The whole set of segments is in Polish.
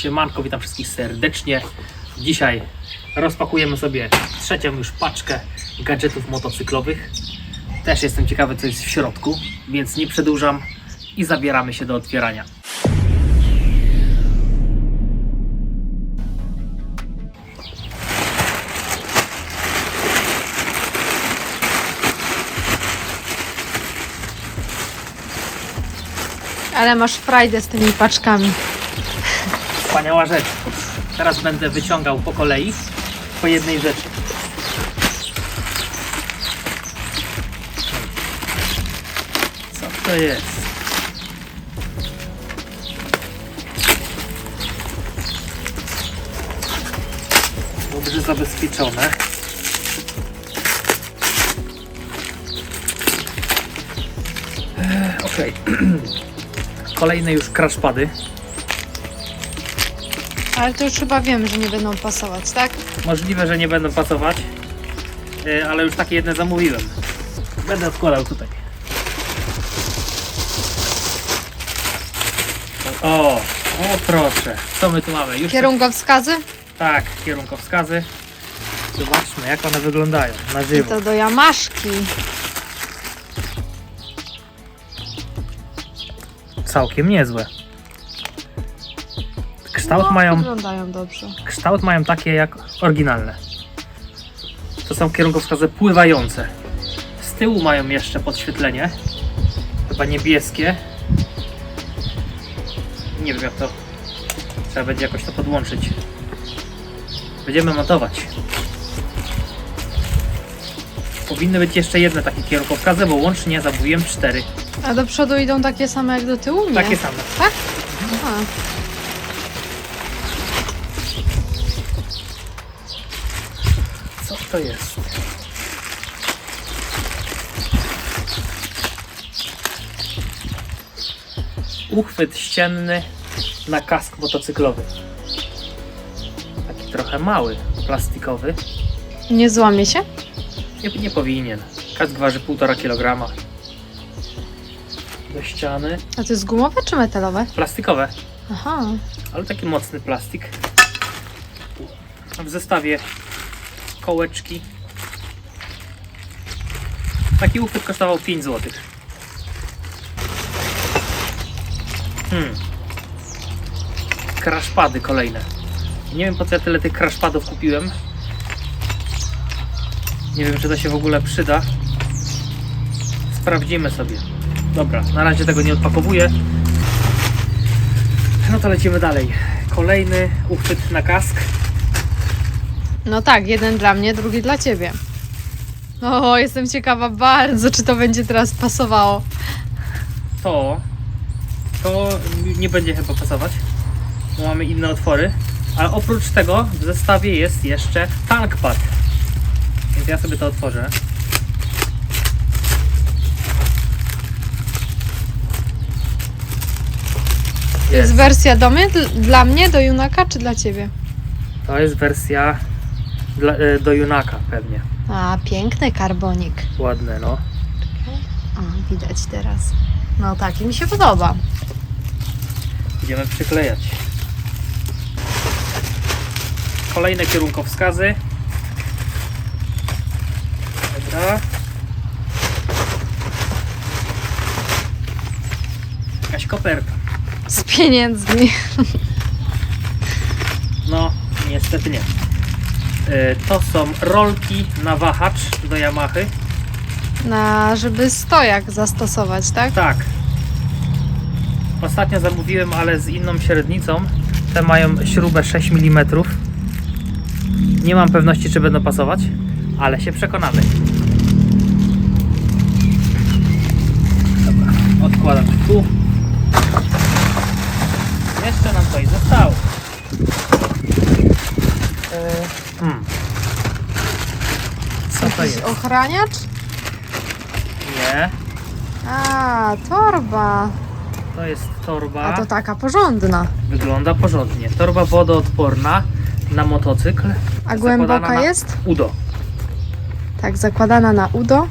Siemanko, witam wszystkich serdecznie. Dzisiaj rozpakujemy sobie trzecią już paczkę gadżetów motocyklowych. Też jestem ciekawy, co jest w środku, więc nie przedłużam i zabieramy się do otwierania. Ale masz frajdę z tymi paczkami. Wspaniała rzecz. Teraz będę wyciągał po kolei po jednej rzeczy. Co to jest? Dobrze zabezpieczone. Ech, Okej. Kolejne już crashpady. Ale to już chyba wiem, że nie będą pasować, tak? Możliwe, że nie będą pasować, e, ale już takie jedne zamówiłem. Będę odkładał tutaj. O, o proszę, co my tu mamy? Już Kierunkowskazy? tak, kierunkowskazy. Zobaczmy, jak one wyglądają na I żywo. to do jamaszki. Całkiem niezłe. Kształt no, mają, Wyglądają dobrze. kształt mają takie jak oryginalne. To są kierunkowskazy pływające. Z tyłu mają jeszcze podświetlenie. Chyba niebieskie. Nie wiem jak to. Trzeba będzie jakoś to podłączyć. Będziemy montować. Powinny być jeszcze jedne takie kierunkowskazy, bo łącznie zamówiłem cztery. A do przodu idą takie same jak do tyłu? Nie. Takie same. Tak? Aha. To jest? Uchwyt ścienny na kask motocyklowy. Taki trochę mały, plastikowy. Nie złamie się? Nie, nie powinien. Kask waży 1,5 kg. Do ściany. A to jest gumowe czy metalowe? Plastikowe, Aha. ale taki mocny plastik. W zestawie kołeczki. Taki uchwyt kosztował 5 zł. Hmm. Crashpady kolejne. Nie wiem po co ja tyle tych crashpadów kupiłem. Nie wiem czy to się w ogóle przyda. Sprawdzimy sobie. Dobra, na razie tego nie odpakowuję. No to lecimy dalej. Kolejny uchwyt na kask. No tak, jeden dla mnie, drugi dla ciebie. O, jestem ciekawa bardzo, czy to będzie teraz pasowało. To, to nie będzie chyba pasować, bo mamy inne otwory. Ale oprócz tego w zestawie jest jeszcze tankpad. Więc ja sobie to otworzę. To jest wersja do mnie, dl- dla mnie, do Junaka, czy dla ciebie? To jest wersja dla, e, do Junaka pewnie. A, piękny karbonik. Ładne no. O, widać teraz. No tak, i mi się podoba. Będziemy przyklejać. Kolejne kierunkowskazy. Dobra. Jakaś koperta. Z pieniędzmi. No, niestety nie. Y, To są rolki na wahacz do Yamahy. Na, żeby stojak zastosować, tak? Tak. Ostatnio zamówiłem, ale z inną średnicą. Te mają śrubę 6 mm. Nie mam pewności, czy będą pasować, ale się przekonamy. Dobra, odkładam tu. Jeszcze nam coś zostało. Hmm. Co to Jakiś jest? ochraniacz? Nie, A, torba. to jest torba. A to taka porządna. Wygląda porządnie. Torba wodoodporna na motocykl. A głęboka na jest? Udo. Tak, zakładana na udo.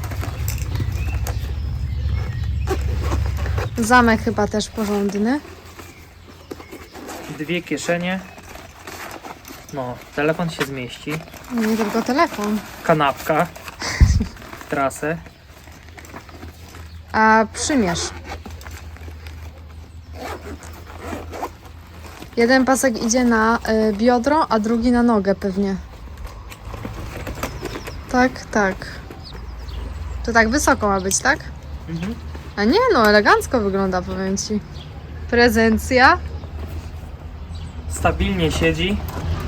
Zamek chyba też porządny. dwie kieszenie. No, telefon się zmieści. Nie tylko telefon. Kanapka. Trasę. A przymierz. Jeden pasek idzie na y, biodro, a drugi na nogę pewnie. Tak, tak. To tak wysoko ma być, tak? Mhm. A nie no, elegancko wygląda, powiem ci. Prezencja. Stabilnie siedzi.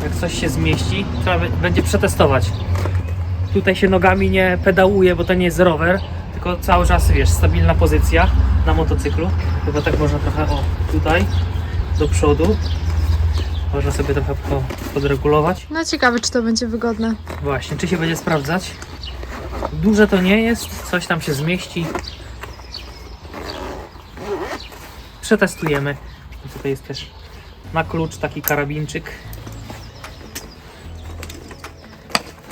Jak coś się zmieści, trzeba będzie przetestować. Tutaj się nogami nie pedałuje, bo to nie jest rower, tylko cały czas, wiesz, stabilna pozycja na motocyklu. Chyba tak można trochę, o, tutaj, do przodu. Można sobie trochę po- podregulować. No ciekawe, czy to będzie wygodne. Właśnie, czy się będzie sprawdzać? Duże to nie jest, coś tam się zmieści. Przetestujemy. Tutaj jest też na klucz taki karabinczyk.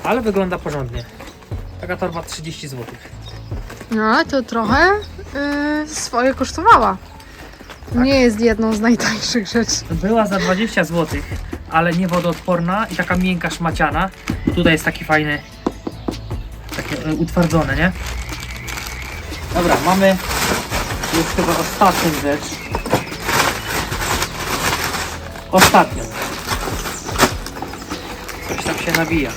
Ale wygląda porządnie. Taka torba 30 zł. No, ale to trochę y, swoje kosztowała. Nie jest jedną z najtańszych rzeczy. Była za 20 zł, ale nie wodoodporna i taka miękka szmaciana. Tutaj jest taki fajny, takie e, utwardzone, nie? Dobra, mamy już chyba ostatnią rzecz. Ostatnią. Coś tam się nabija.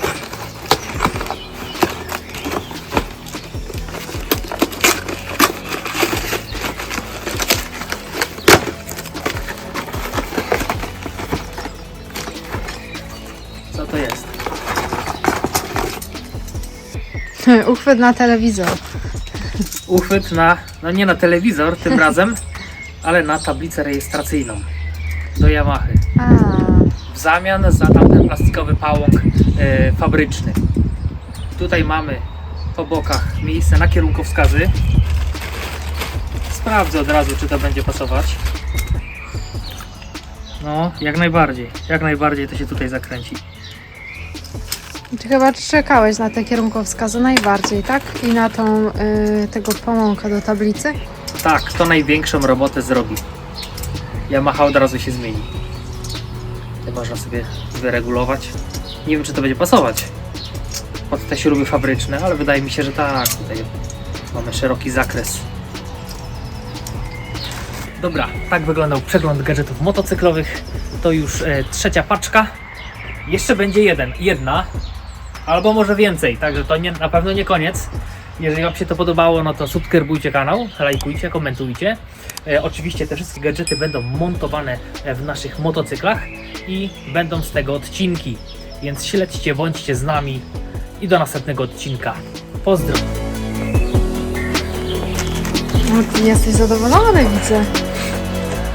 Uchwyt na telewizor. Uchwyt na, no nie na telewizor tym razem, ale na tablicę rejestracyjną do Yamaha. A, W zamian za tamten plastikowy pałąk e, fabryczny. Tutaj mamy po bokach miejsce na kierunkowskazy. Sprawdzę od razu, czy to będzie pasować. No, jak najbardziej. Jak najbardziej to się tutaj zakręci. Ty chyba czekałeś na te kierunkowskazy najbardziej, tak? I na tą y, tego pomąka do tablicy. Tak, to największą robotę zrobi. Yamaha od razu się zmieni. Można sobie wyregulować. Nie wiem, czy to będzie pasować pod te śruby fabryczne, ale wydaje mi się, że tak. Tutaj mamy szeroki zakres. Dobra, tak wyglądał przegląd gadżetów motocyklowych. To już e, trzecia paczka. Jeszcze będzie jeden, jedna, albo może więcej, także to nie, na pewno nie koniec. Jeżeli Wam się to podobało, no to subskrybujcie kanał, lajkujcie, komentujcie. E, oczywiście te wszystkie gadżety będą montowane e, w naszych motocyklach i będą z tego odcinki. Więc śledźcie, bądźcie z nami i do następnego odcinka. Pozdro! No, ty jesteś zadowolony, widzę.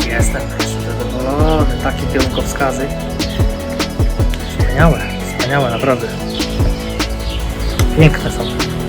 Jestem, jestem zadowolony. Takie kierunkowskazy. Wspaniałe, wspaniałe, naprawdę. Piękne są.